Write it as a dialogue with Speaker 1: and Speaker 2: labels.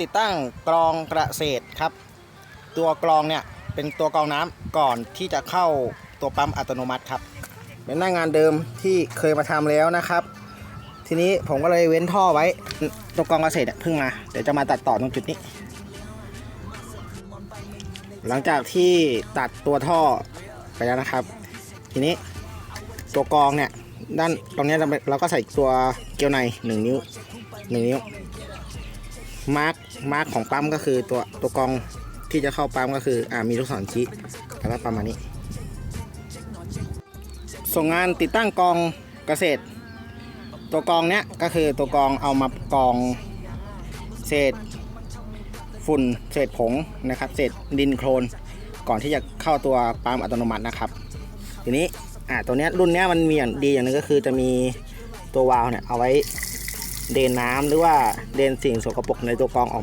Speaker 1: ติดตั้งกรองกระเกษตครับ ตัวกรองเนี่ยเป็นตัวกรองน้ำก่อนที่จะเข้าตัวปั๊มอัตโนมัติครับเป็นหน้างานเดิมที่เคยมาทำแล้วนะครับ ทีนี้ผมก็เลยเว้นท่อไว้ตัวกรองกษตรเนี่ยเพิ่งมาเดี๋ยวจะมาตัดต่อตรงจุดนี้ หลังจากที่ตัดตัวท่อไปแล้วนะครับ ทีนี้ตัวกรองเนี่ยด้านตรงนี้เราเราก็ใส่ตัวเกลียวในหนึ่งนิ้วหนึ่งนิ้ว มาร์กมาร์กของปั๊มก็คือตัวตัวกองที่จะเข้าปั๊มก็คืออ่ามีลูกศรชี้แล้วก็ประมาณนี้ ส่งงานติดตั้งกองเกษตร ตัวกองเนี้ยก็คือตัวกองเอามากองเศษฝุ่นเศษผงนะครับ เศษดินโคลนก่อนที่จะเข้าตัวปั๊มอัตโนมัตินะครับ ทีนี้อ่าตัวเนี้ยรุ่นเนี้ยมันมีอย่างดีอย่างนึงก็คือจะมีตัววาล์วเนี่ยเอาไว้ เดนน้ำหรือว่าเดนสิ่งสกปรกในตัวกรองออก